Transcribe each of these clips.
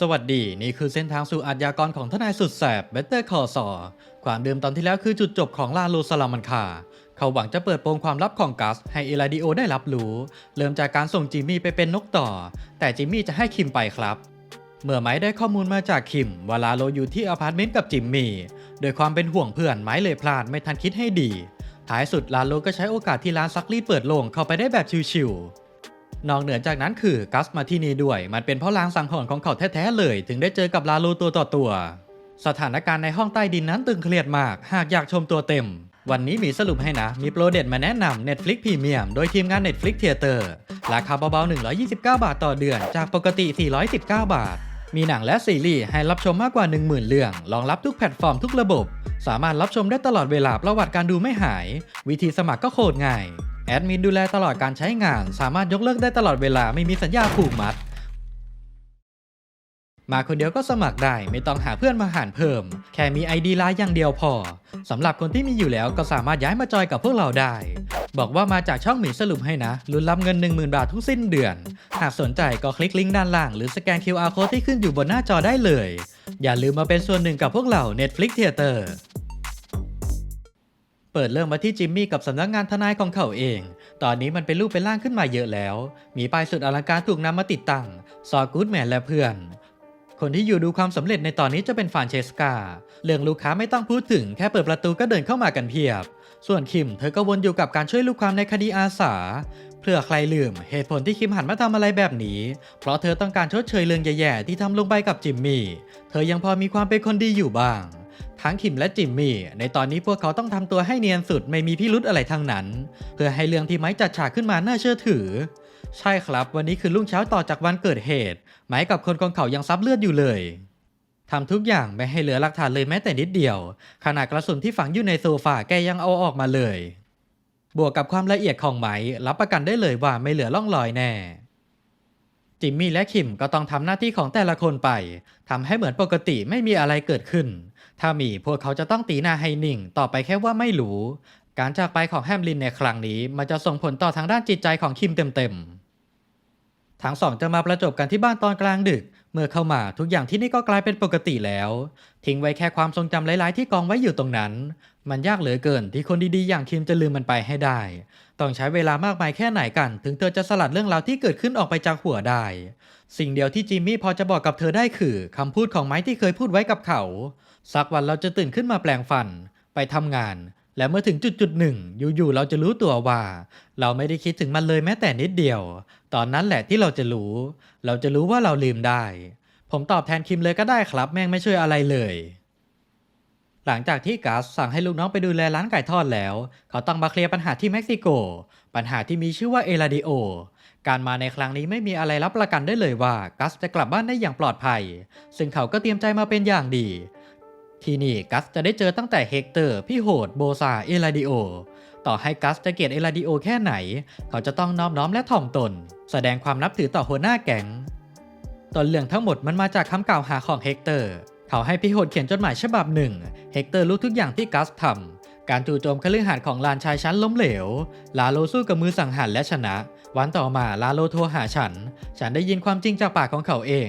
สวัสดี นี่คือเส้นทางสู่อาชญากรของทนายสุดแสบเบเตอร์คอสอความเดิมตอนที่แล้วคือจุดจบของลาลูสลามันคา เขาหวังจะเปิดโปงความลับของกัส ให้เอลาดิโอได้รับรู้ เริ่มจากการส่งจิมมี่ไปเป็นนกต่อ แต่จิมมี่จะให้คิมไปครับ เมื่อไม้ได้ข้อมูลมาจากคิมว่าลาโลอยู่ที่อพาร์ตเมนต์กับจิมมี่โดยความเป็นห่วงเพื่อนไม้เลยพลาดไม่ทันคิดให้ดี ท้ายสุดลาโลก็ใช้โอกาสที่ร้านซักรีดเปิดโล่งเข้าไปได้แบบชิวๆ นอกเหนือจากนั้นคือกัสมาที่นี่ด้วย มันเป็นเพราะลางสังหรณ์ของเขาแท้ๆเลย ถึงได้เจอกับลาโลตัวต่อตัว สถานการณ์ในห้องใต้ดินนั้นตึงเครียดมาก หากอยากชมตัวเต็ม วันนี้มีสรุปให้นะ มีโปรเด็ดมาแนะนำ Netflix Premium โดยทีมงาน Netflix Theater ราคาเบาๆ 129 บาทต่อเดือน จากปกติ 419 บาท มีหนังและซีรีส์ให้รับชมมากกว่า 10,000 เรื่อง รองรับทุกแพลตฟอร์มทุกระบบ สามารถรับชมได้ตลอดเวลาประวัติการดูไม่หาย วิธีสมัครก็โคตรง่าย แอดมินดูแลตลอดการใช้งาน สามารถยกเลิกได้ตลอดเวลาไม่มีสัญญาผูกมัด มาคนเดียวก็สมัครได้ ไม่ต้องหาเพื่อนมาหารเพิ่ม แค่มี ID ไลน์อย่างเดียวพอสำหรับคนที่มีอยู่แล้วก็สามารถย้ายมาจอยกับพวกเราได้ บอกว่ามาจากช่องหมีสรุปให้นะลุ้นรับเงิน 10,000 บาททุกสิ้นเดือน หากสนใจก็คลิกลิงก์ด้านล่างหรือสแกน QR code ที่ขึ้นอยู่บนหน้าจอได้เลย อย่าลืมมาเป็นส่วนหนึ่งกับพวกเรา Netflix Theater เปิดเริ่มมาที่จิมมี่กับสำนักงานทนายของเขาเอง ตอนนี้มันเป็นรูปเป็นร่างขึ้นมาเยอะแล้ว มีป้ายสุดอลังการถูกนำมาติดตั้ง ซอกูดแมนและเพื่อน คนที่อยู่ดูความสำเร็จในตอนนี้จะเป็นฟานเชสกา เรื่องลูกค้าไม่ต้องพูดถึงแค่เปิดประตูก็เดินเข้ามากันเพียบ ส่วนคิมเธอก็วนอยู่กับการช่วยลูกความในคดีอาสาเพื่อใครลืมเหตุผลที่คิมหันมาทำอะไรแบบนี้ เพราะเธอต้องการชดเชยเรื่องแย่ๆที่ทำลงไปกับจิมมี่ เธอยังพอมีความเป็นคนดีอยู่บ้าง ทั้งคิมและจิมมี่ ในตอนนี้พวกเขาต้องทำตัวให้เนียนสุดไม่มีพิรุธอะไรทั้งนั้น เพื่อให้เรื่องที่ไม้จัดฉากขึ้นมาน่าเชื่อถือ ใช่ครับ วันนี้คือรุ่งเช้าต่อจากวันเกิดเหตุ ไม้กับคนของเขายังซับเลือดอยู่เลยทำทุกอย่างไม่ให้เหลือหลักฐานเลยแม้แต่นิดเดียว ขนาดกระสุนที่ฝังอยู่ในโซฟาแกยังเอาออกมาเลย บวกกับความละเอียดของไม้รับประกันได้เลยว่าไม่เหลือร่องรอยแน่จิมมี่และคิมก็ต้องทำหน้าที่ของแต่ละคนไปทำให้เหมือนปกติไม่มีอะไรเกิดขึ้น ถ้ามีพวกเขาจะต้องตีหน้าให้นิ่ง ต่อไปแค่ว่าไม่รู้ การจากไปของแฮมลินในครั้งนี้ มันจะส่งผลต่อทางด้านจิตใจของคิมเต็มๆ ทั้งสองจะมาประจบกันที่บ้านตอนกลางดึก เมื่อเข้ามาทุกอย่างที่นี่ก็กลายเป็นปกติแล้ว ทิ้งไว้แค่ความทรงจำหลายๆ ที่กองไว้อยู่ตรงนั้น มันยากเหลือเกินที่คนดีๆ อย่างคิมจะลืมมันไปให้ได้ ต้องใช้เวลามากมายแค่ไหนกัน ถึงเธอจะสลัดเรื่องราวที่เกิดขึ้นออกไปจากหัวได้ สิ่งเดียวที่จิมมี่พอจะบอกกับเธอได้คือคำพูดของไม้ที่เคยพูดไว้กับเขา สักวันเราจะตื่นขึ้นมาแปลงฟัน ไปทำงาน และเมื่อถึงจุดจุดหนึ่ง อยู่ๆเราจะรู้ตัวว่า เราไม่ได้คิดถึงมันเลยแม้แต่นิดเดียว ตอนนั้นแหละที่เราจะรู้ เราจะรู้ว่าเราลืมได้ ผมตอบแทนคิมเลยก็ได้ครับ แม่งไม่ช่วยอะไรเลย หลังจากที่กัสสั่งให้ลูกน้องไปดูแลร้านไก่ทอดแล้ว เขาต้องมาเคลียร์ปัญหาที่เม็กซิโก ปัญหาที่มีชื่อว่าเอลาดิโอ การมาในครั้งนี้ไม่มีอะไรรับประกันได้เลยว่ากัสจะกลับบ้านได้อย่างปลอดภัย ซึ่งเขาก็เตรียมใจมาเป็นอย่างดี ที่นี่กัสจะได้เจอตั้งแต่เฮกเตอร์ พี่โหด โบซา เอลาดิโอ ต่อให้กัสจะเกลียดเอลาดิโอแค่ไหน เขาจะต้องน้อบน้อมและถ่อมตน แสดงความนับถือต่อหัวหน้าแก๊งต้นเรื่องทั้งหมดมันมาจากคำกล่าวหาของเฮกเตอร์ เขาให้พี่โหดเขียนจดหมายฉบับหนึ่ง เฮกเตอร์รู้ทุกอย่างที่กัสทำ การจู่โจมคฤหาสน์ของลานชายชั้นล้มเหลว ลาโลสู้กับมือสังหารและชนะ วันต่อมาลาโลโทรหาฉัน ฉันได้ยินความจริงจากปากของเขาเอง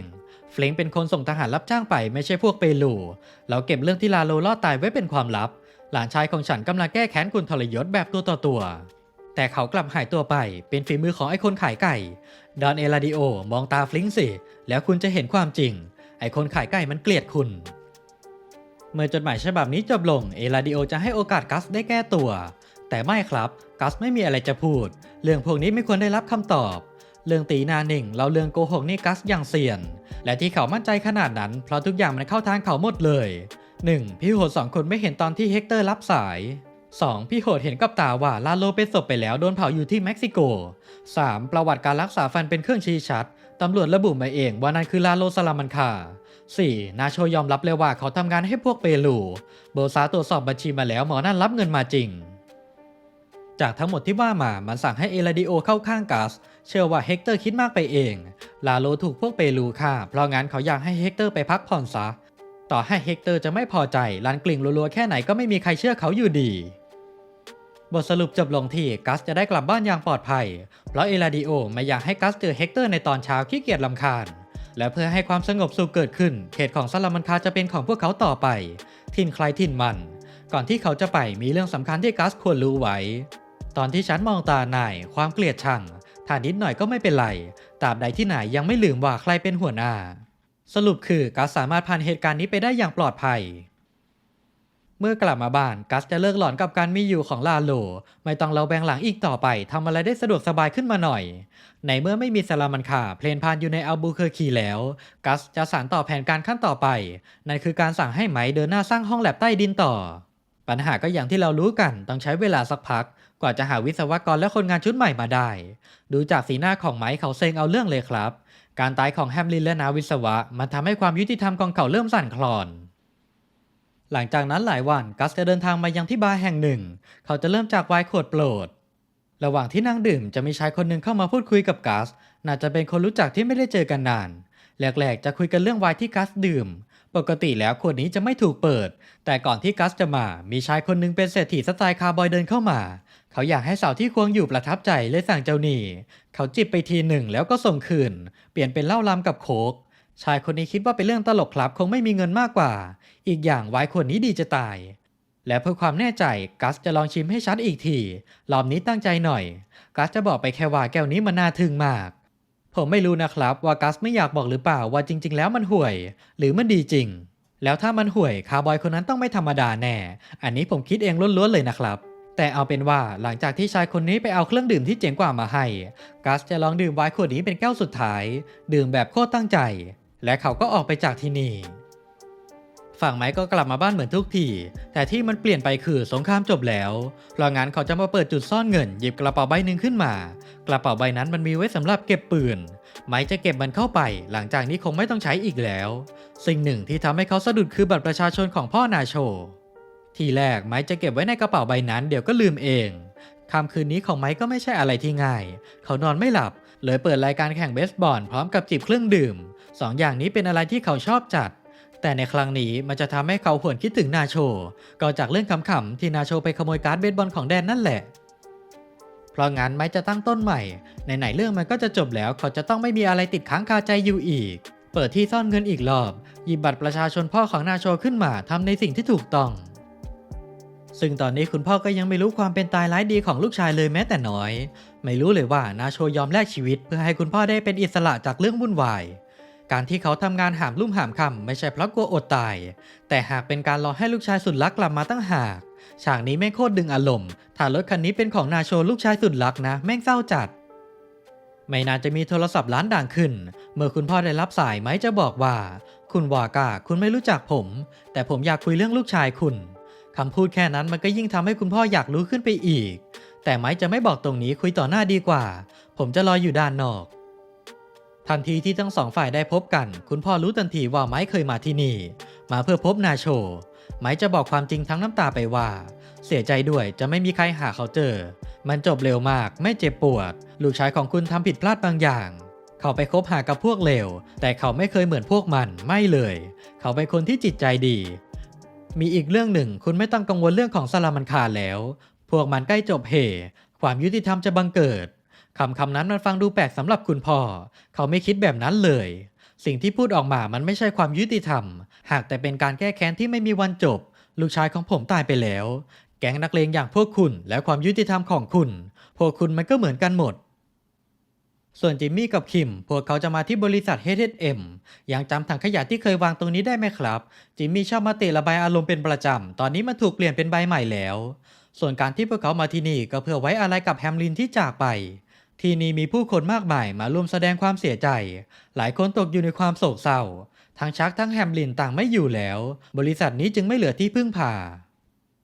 เฟลงเป็นคนส่งทหารรับจ้างไปไม่ใช่พวกเปรูเราเก็บเรื่องที่ลาโลรอดตายไว้เป็นความลับ หลานชายของฉันกำลังแก้แค้นคุณทรยศแบบตัวต่อตัว แต่เขากลับหายตัวไป เป็นฝีมือของไอ้คนขายไก่ ดอนเอลาดิโอมองตาฟลิงสิ แล้วคุณจะเห็นความจริง ไอคนขายไก่มันเกลียดคุณ เมื่อจดหมายฉบับนี้จบลงเอลาดิโอจะให้โอกาสกัสได้แก้ตัว แต่ไม่ครับกัสไม่มีอะไรจะพูด เรื่องพวกนี้ไม่ควรได้รับคำตอบ เรื่องตีนาหนึ่งเราเรื่องโกหกนี่กัสอย่างเสี่ยน และที่เขามั่นใจขนาดนั้น เพราะทุกอย่างมันเข้าทางเขาหมดเลย 1. พี่โหดสองคนไม่เห็นตอนที่เฮกเตอร์รับสาย 2. พี่โหดเห็นกับตาว่าลาโลเป็นศพไปแล้วโดนเผาอยู่ที่เม็กซิโก 3. ประวัติการรักษาฟันเป็นเครื่องชี้ชัด ตำรวจระบุมาเองว่านั่นคือลาโลสลามันคา 4. นาโชยอมรับเลยว่าเขาทำงานให้พวกเปรูโบซาตรวจสอบบัญชีมาแล้วหมอนั่นรับเงินมาจริง จากทั้งหมดที่ว่ามา มันสั่งให้เอลาดิโอเข้าข้างกัสเชื่อว่าเฮกเตอร์คิดมากไปเอง ลาโลถูกพวกเปรูฆ่า เพราะงั้นเขาอยากให้เฮกเตอร์ไปพักผ่อนซะ ต่อให้เฮกเตอร์จะไม่พอใจลันกลิ่งรัวๆแค่ไหนก็ไม่มีใครเชื่อเขาอยู่ดี บทสรุปจบลงที่กัสจะได้กลับบ้านอย่างปลอดภัย เพราะเอลาดิโอไม่อยากให้กัสเจอเฮกเตอร์ในตอนเช้าขี้เกียจลำคาญ และเพื่อให้ความสงบสุขเกิดขึ้น เขตของซาลามันคาจะเป็นของพวกเขาต่อไป ทินใครทินมัน ก่อนที่เขาจะไปมีเรื่องสำคัญที่กัสควรรู้ไว้ ตอนที่ฉันมองตานายความเกลียดชังถ้านิดหน่อยก็ไม่เป็นไรตราบใดที่นายยังไม่ลืมว่าใครเป็นหัวหน้า สรุปคือกัสสามารถผ่านเหตุการณ์นี้ไปได้อย่างปลอดภัย เมื่อกลับมาบ้านกัสจะเลิกหลอนกับการมีอยู่ของลาโล ไม่ต้องเราแบงหลังอีกต่อไปทำอะไรได้สะดวกสบายขึ้นมาหน่อย ในเมื่อไม่มีซาลามันคาเพลนพานอยู่ในอัลบูเคอร์คีแล้ว กัสจะสานต่อแผนการขั้นต่อไป นั่นคือการสั่งให้ไหมเดินหน้าสร้างห้องแลบใต้ดินต่อ ปัญหาก็อย่างที่เรารู้กันต้องใช้เวลาสักพัก กว่าจะหาวิศวกรและคนงานชุดใหม่มาได้ ดูจากสีหน้าของไหมเขาเซ็งเอาเรื่องเลยครับ การตายของแฮมลินและนาวิศวะมันทำให้ความยุติธรรมของเขาเริ่มสั่นคลอน หลังจากนั้นหลายวันกัสจะเดินทางมายังที่บาร์แห่งหนึ่ง เขาจะเริ่มจากไวน์ขวดโปรด ระหว่างที่นั่งดื่มจะมีชายคนหนึ่งเข้ามาพูดคุยกับกัส น่าจะเป็นคนรู้จักที่ไม่ได้เจอกันนาน แรกๆ จะคุยกันเรื่องไวน์ที่กัสดื่ม ปกติแล้วขวดนี้จะไม่ถูกเปิด แต่ก่อนที่กัสจะมา มีชายคนหนึ่งเป็นเศรษฐีสไตล์คาร์บอยเดินเข้ามา เขาอยากให้สาวที่ควงอยู่ประทับใจเลยสั่งเจ้าหนี้ เขาจิบไปทีหนึ่งแล้วก็ส่งคืน เปลี่ยนเป็นเหล้าลำกับโคก ชายคนนี้คิดว่าเป็นเรื่องตลกครับคงไม่มีเงินมากกว่า อีกอย่างไวน์ขวดนี้ดีจะตาย และเพื่อความแน่ใจกัสจะลองชิมให้ชัดอีกทีรอบนี้ตั้งใจหน่อย กัสจะบอกไปแค่ว่าแก้วนี้มันน่าทึ่งมาก ผมไม่รู้นะครับว่ากัสไม่อยากบอกหรือเปล่าว่าจริง ๆ แล้วมันห่วย หรือมันดีจริง แล้วถ้ามันห่วยคาร์บอยคนนั้นต้องไม่ธรรมดาแน่ อันนี้ผมคิดเองล้วนๆเลยนะครับแต่เอาเป็นว่าหลังจากที่ชายคนนี้ไปเอาเครื่องดื่มที่เจ๋งกว่ามาให้ กัสจะลองดื่มไวน์ขวดนี้เป็นแก้วสุดท้าย ดื่มแบบโคตรตั้งใจ และเขาก็ออกไปจากที่นี่ ฝั่งไม้ก็กลับมาบ้านเหมือนทุกที แต่ที่มันเปลี่ยนไปคือสงครามจบแล้วเพราะงั้นเขาจะมาเปิดจุดซ่อนเงิน หยิบกระเป๋าใบหนึ่งขึ้นมา กระเป๋าใบนั้นมันมีไว้สำหรับเก็บปืน ไม้จะเก็บมันเข้าไป หลังจากนี้คงไม่ต้องใช้อีกแล้ว สิ่งหนึ่งที่ทำให้เขาสะดุดคือบัตรประชาชนของพ่อนาโช ทีแรกไม้จะเก็บไว้ในกระเป๋าใบนั้นเดี๋ยวก็ลืมเองค่ำคืนนี้ของไม้ก็ไม่ใช่อะไรที่ง่าย เขานอนไม่หลับ เลยเปิดรายการแข่งเบสบอลพร้อมกับจิบเครื่องดื่ม สองอย่างนี้เป็นอะไรที่เขาชอบจัด แต่ในครั้งนี้มันจะทำให้เขาหวนคิดถึงนาโช ก็จากเรื่องขำๆที่นาโชไปขโมยการ์ดเบสบอลของแดนนั่นแหละ เพราะงั้นไม้จะตั้งต้นใหม่ไหนๆเรื่องมันก็จะจบแล้วเขาจะต้องไม่มีอะไรติดค้างคาใจอยู่อีก เปิดที่ซ่อนเงินอีกรอบหยิบบัตรประชาชนพ่อของนาโชขึ้นมาทำในสิ่งที่ถูกต้อง ซึ่งตอนนี้คุณพ่อก็ยังไม่รู้ความเป็นตายร้ายดีของลูกชายเลยแม้แต่น้อย ไม่รู้เลยว่านาโชยอมแลกชีวิต เพื่อให้คุณพ่อได้เป็นอิสระจากเรื่องวุ่นวาย การที่เขาทำงานหามลุ่มหามคำไม่ใช่เพราะกลัวอดตาย แต่หากเป็นการรอให้ลูกชายสุดรักกลับมาตั้งหาก ฉากนี้แม่โคตรดึงอารมณ์ถ้ารถคันนี้เป็นของนาโชลูกชายสุดรักนะ แม่งเศร้าจัด ไม่นานจะมีโทรศัพท์ร้านดังขึ้น เมื่อคุณพ่อได้รับสายไหมจะบอกว่า คุณวากาคุณไม่รู้จักผม แต่ผมอยากคุยเรื่องลูกชายคุณคำพูดแค่นั้นมันก็ยิ่งทำให้คุณพ่ออยากรู้ขึ้นไปอีก แต่ไม้จะไม่บอกตรงนี้คุยต่อหน้าดีกว่า ผมจะรออยู่ด้านนอก ทันทีที่ทั้งสองฝ่ายได้พบกัน คุณพ่อรู้ทันทีว่าไม้เคยมาที่นี่ มาเพื่อพบนาโช ไม้จะบอกความจริงทั้งน้ำตาไปว่า เสียใจด้วยจะไม่มีใครหาเขาเจอ มันจบเร็วมากไม่เจ็บปวด ลูกชายของคุณทำผิดพลาดบางอย่าง เขาไปคบหากับพวกเลวแต่เขาไม่เคยเหมือนพวกมันไม่เลย เขาเป็นคนที่จิตใจดี มีอีกเรื่องหนึ่งคุณไม่ต้องกังวลเรื่องของสลามันคาแล้ว พวกมันใกล้จบเห ความยุติธรรมจะบังเกิด คำคำนั้นมันฟังดูแปลกสำหรับคุณพ่อ เขาไม่คิดแบบนั้นเลย สิ่งที่พูดออกมามันไม่ใช่ความยุติธรรม หากแต่เป็นการแก้แค้นที่ไม่มีวันจบ ลูกชายของผมตายไปแล้ว แก๊งนักเลงอย่างพวกคุณและความยุติธรรมของคุณ พวกคุณมันก็เหมือนกันหมด ส่วนจิมมี่กับคิม พวกเขาจะมาที่บริษัท H&M ยังจำถังขยะที่เคยวางตรงนี้ได้ไหมครับ จิมมี่ชอบมาเตะระบายอารมณ์เป็นประจำ ตอนนี้มันถูกเปลี่ยนเป็นใบใหม่แล้ว ส่วนการที่พวกเขามาที่นี่ก็เพื่อไว้อะไรกับแฮมลินที่จากไป ที่นี่มีผู้คนมากมายมาร่วมแสดงความเสียใจ หลายคนตกอยู่ในความโศกเศร้า ทั้งชักทั้งแฮมลินต่างไม่อยู่แล้ว บริษัทนี้จึงไม่เหลือที่พึ่งพา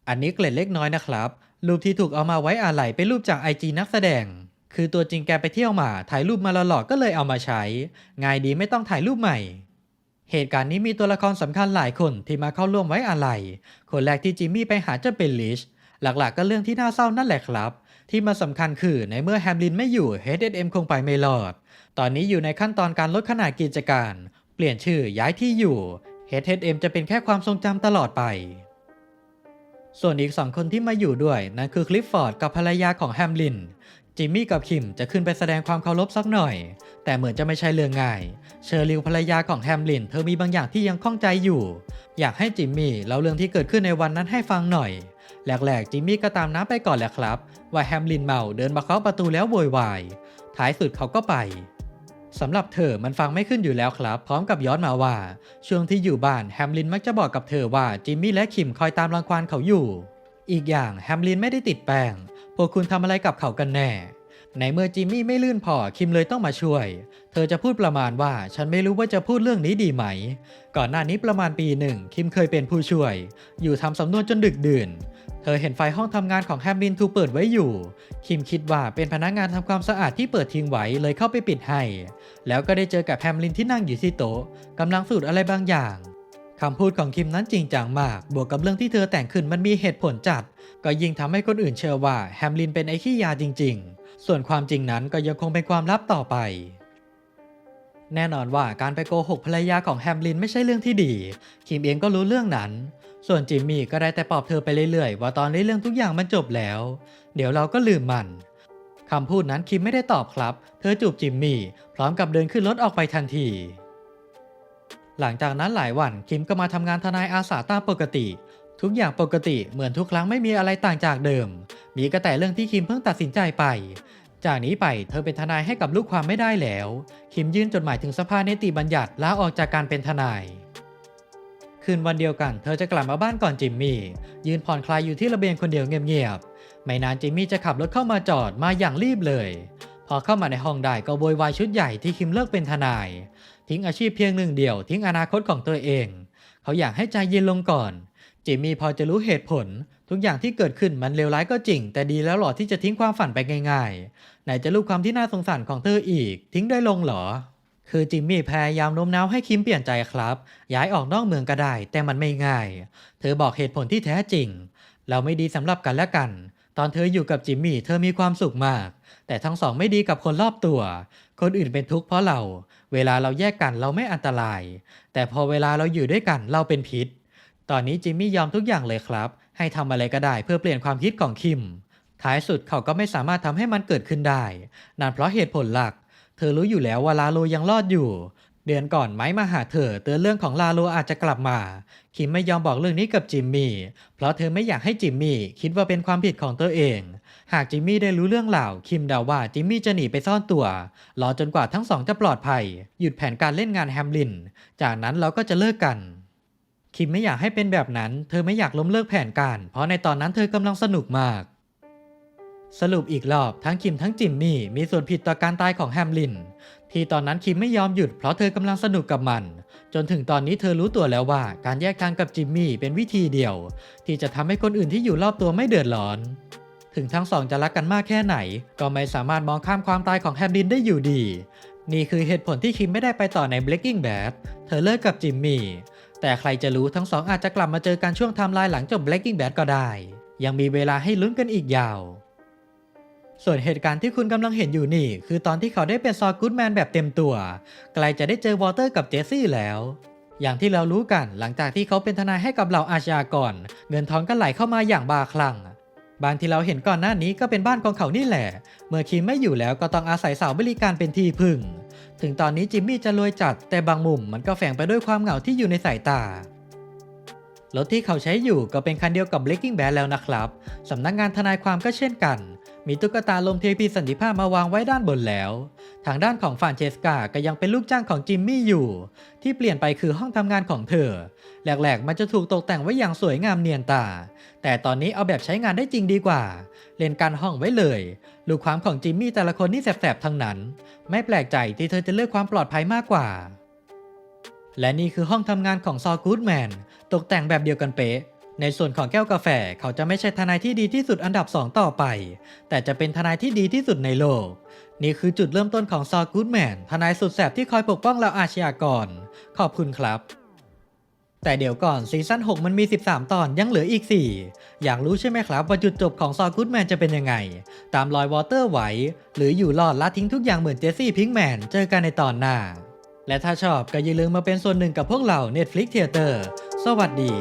อันนี้เกล็ดเล็กน้อยนะครับ รูปที่ถูกเอามาไว้อาลัยเป็นรูปจากไอจีนักแสดง คือตัวจริงแกไปเที่ยวมา ถ่ายรูปมาหลอๆก็เลยเอามาใช้ ง่ายดีไม่ต้องถ่ายรูปใหม่ เหตุการณ์นี้มีตัวละครสำคัญหลายคนที่มาเข้าร่วมไว้อาลัย คนแรกที่จิมมี่ไปหาจะเป็นลิช หลักๆก็เรื่องที่น่าเศร้านั่นแหละครับ ที่มาสำคัญคือในเมื่อแฮมลินไม่อยู่ H&M คงไปไม่รอด ตอนนี้อยู่ในขั้นตอนการลดขนาดกิจการ เปลี่ยนชื่อย้ายที่อยู่ H&M จะเป็นแค่ความทรงจำตลอดไป ส่วนอีกสองคนที่มาอยู่ด้วย นั่นคือคลิฟฟอร์ดกับภรรยาของแฮมลินจิมมี่กับคิมจะขึ้นไปแสดงความเคารพสักหน่อย แต่เหมือนจะไม่ใช่เรื่องง่าย เชอร์ลิวภรรยาของแฮมลินเธอมีบางอย่างที่ยังข้องใจอยู่ อยากให้จิมมี่เล่าเรื่องที่เกิดขึ้นในวันนั้นให้ฟังหน่อย แรกๆจิมมี่ก็ตามน้ำไปก่อนแหละครับ ว่าแฮมลินเมาเดินมาเคาะประตูแล้วโวยวายท้ายสุดเขาก็ไปสำหรับเธอมันฟังไม่ขึ้นอยู่แล้วครับ พร้อมกับย้อนมาว่า ช่วงที่อยู่บ้านแฮมลินมักจะบอกกับเธอว่าจิมมี่และคิมคอยตามรังควานเขาอยู่ อีกอย่างแฮมลินไม่ได้ติดแป้งพวกคุณทำอะไรกับเขากันแน่ในเมื่อจิมมี่ไม่ลื่นพอคิมเลยต้องมาช่วย เธอจะพูดประมาณว่าฉันไม่รู้ว่าจะพูดเรื่องนี้ดีไหม ก่อนหน้านี้ประมาณปีหนึ่งคิมเคยเป็นผู้ช่วย อยู่ทำสำนวนจนดึกดื่น เธอเห็นไฟห้องทำงานของแฮมลินถูกเปิดไว้อยู่ คิมคิดว่าเป็นพนักงานทำความสะอาดที่เปิดทิ้งไว้เลยเข้าไปปิดให้ แล้วก็ได้เจอกับแฮมลินที่นั่งอยู่ที่โต๊ะกำลังสูดอะไรบางอย่างคำพูดของคิมนั้นจริงจังมาก บวกกับเรื่องที่เธอแต่งขึ้นมันมีเหตุผลจัด ก็ยิ่งทำให้คนอื่นเชื่อว่าแฮมลินเป็นไอ้ขี้ยาจริง ๆ ส่วนความจริงนั้นก็ยังคงเป็นความลับต่อไปแน่นอนว่าการไปโกหกภรรยาของแฮมลินไม่ใช่เรื่องที่ดี คิมเองก็รู้เรื่องนั้น ส่วนจิมมี่ก็ได้แต่ปลอบเธอไปเรื่อยๆ ว่าตอนนี้เรื่องทุกอย่างมันจบแล้ว เดี๋ยวเราก็ลืมมันคำพูดนั้นคิมไม่ได้ตอบครับ เธอจูบจิมมี่ พร้อมกับเดินขึ้นรถออกไปทันที หลังจากนั้นหลายวันคิมก็มาทำงานทนายอาสาตามปกติ ทุกอย่างปกติเหมือนทุกครั้งไม่มีอะไรต่างจากเดิม มีก็แต่เรื่องที่คิมเพิ่งตัดสินใจไป จากนี้ไปเธอเป็นทนายให้กับลูกความไม่ได้แล้ว คิมยื่นจดหมายถึงสภานิติบัญญัติลาออกจากการเป็นทนาย คืนวันเดียวกันเธอจะกลับมาบ้านก่อนจิมมี่ ยืนผ่อนคลายอยู่ที่ระเบียงคนเดียวเงียบๆ ไม่นานจิมมี่จะขับรถเข้ามาจอดมาอย่างรีบเลย พอเข้ามาในห้องได้ก็โวยวายชุดใหญ่ที่คิมเลิกเป็นทนาย ทิ้งอาชีพเพียงหนึ่งเดียวทิ้งอนาคตของตัวเอง เขาอยากให้ใจเย็นลงก่อน จิมมี่พอจะรู้เหตุผล ทุกอย่างที่เกิดขึ้นมันเลวร้ายก็จริง แต่ดีแล้วหรอที่จะทิ้งความฝันไปง่ายๆ ไหนจะลูกความที่น่าสงสารของเธออีก ทิ้งได้ลงเหรอ คือจิมมี่พยายามโน้มน้าวให้คิมเปลี่ยนใจครับ ย้ายออกนอกเมืองก็ได้ แต่มันไม่ง่าย เธอบอกเหตุผลที่แท้จริง เราไม่ดีสำหรับกันและกัน ตอนเธออยู่กับจิมมี่เธอมีความสุขมาก แต่ทั้งสองไม่ดีกับคนรอบตัว คนอื่นเป็นทุกข์เพราะเรา เวลาเราแยกกันเราไม่อันตราย แต่พอเวลาเราอยู่ด้วยกันเราเป็นพิษ ตอนนี้จิมมี่ยอมทุกอย่างเลยครับ ให้ทำอะไรก็ได้เพื่อเปลี่ยนความคิดของคิมท้ายสุดเขาก็ไม่สามารถทำให้มันเกิดขึ้นได้ นั่นเพราะเหตุผลหลัก เธอรู้อยู่แล้วว่าลาโลยังรอดอยู่ เดือนก่อนไม้มาหาเธอเตือนเรื่องของลาโลอาจจะกลับมา คิมไม่ยอมบอกเรื่องนี้กับจิมมี่ เพราะเธอไม่อยากให้จิมมี่คิดว่าเป็นความผิดของตัวเอง หากจิมมี่ได้รู้เรื่องราคิมเดาว่าจิมมี่จะหนีไปซ่อนตัวรอจนกว่าทั้งสองจะปลอดภัย หยุดแผนการเล่นงานแฮมลิน จากนั้นเราก็จะเลิกกันคิมไม่อยากให้เป็นแบบนั้น เธอไม่อยากล้มเลิกแผนการ เพราะในตอนนั้นเธอกำลังสนุกมาก สรุปอีกรอบทั้งคิมทั้งจิมมี่มีส่วนผิดต่อการตายของแฮมลิน ที่ตอนนั้นคิมไม่ยอมหยุดเพราะเธอกำลังสนุกกับมัน จนถึงตอนนี้เธอรู้ตัวแล้วว่าการแยกทางกับจิมมี่เป็นวิธีเดียว ที่จะทำให้คนอื่นที่อยู่รอบตัวไม่เดือดร้อน ถึงทั้งสองจะรักกันมากแค่ไหน ก็ไม่สามารถมองข้ามความตายของแฮมลินได้อยู่ดี นี่คือเหตุผลที่คิมไม่ได้ไปต่อใน Breaking Bad เธอเลิกกับจิมมี่แต่ใครจะรู้ทั้งสองอาจจะกลับมาเจอกันช่วงไทม์ไลน์หลังจบ Breaking Bad ก็ได้ ยังมีเวลาให้ลุ้นกันอีกยาว ส่วนเหตุการณ์ที่คุณกำลังเห็นอยู่นี่ คือตอนที่เขาได้เป็นซอกูดแมนแบบเต็มตัว ใกล้จะได้เจอวอเตอร์กับเจสซี่แล้ว อย่างที่เรารู้กันหลังจากที่เขาเป็นทนายให้กับเหล่าอาชญากร เงินทองก็ไหลเข้ามาอย่างบาคลั่งบ้านที่เราเห็นก่อนหน้านี้ก็เป็นบ้านของเขานี่แหละ เมื่อคิมไม่อยู่แล้วก็ต้องอาศัยสาวบริการเป็นที่พึ่ง ถึงตอนนี้จิมมี่จะรวยจัด แต่บางมุมมันก็แฝงไปด้วยความเหงาที่อยู่ในสายตารถที่เขาใช้อยู่ก็เป็นคันเดียวกับ Breaking Bad แล้วนะครับ สำนักงานทนายความก็เช่นกัน มีตุ๊กตาลมเทพีสันติภาพมาวางไว้ด้านบนแล้ว ทางด้านของฟานเชสกาก็ยังเป็นลูกจ้างของจิมมี่อยู่ ที่เปลี่ยนไปคือห้องทำงานของเธอ แหลกๆ มันจะถูกตกแต่งไว้อย่างสวยงามเนียนตา แต่ตอนนี้เอาแบบใช้งานได้จริงดีกว่า เล่นการห้องไว้เลย ลูกความของจิมมี่แต่ละคนนี่แสบๆทั้งนั้น ไม่แปลกใจที่เธอจะเลือกความปลอดภัยมากกว่า และนี่คือห้องทำงานของซอกูดแมนตกแต่งแบบเดียวกันเป๊ะ ในส่วนของแก้วกาแฟเขาจะไม่ใช่ทนายที่ดีที่สุดอันดับ 2 ต่อไป แต่จะเป็นทนายที่ดีที่สุดในโลก นี่คือจุดเริ่มต้นของซอกูดแมนทนายสุดแสบที่คอยปกป้องเราอาชญากร ขอบคุณครับ แต่เดี๋ยวก่อนซีซั่น 6 มันมี 13 ตอนยังเหลืออีก 4 อยากรู้ใช่ไหมครับว่าจุดจบของซอกูดแมนจะเป็นยังไง ตามรอยวอเตอร์ไหว หรืออยู่รอดละทิ้งทุกอย่างเหมือนเจสซี่พิงแมนเจอกันในตอนหน้า และถ้าชอบก็อย่าลืมมาเป็นส่วนหนึ่งกับพวกเรา Netflix Theater สวัสดี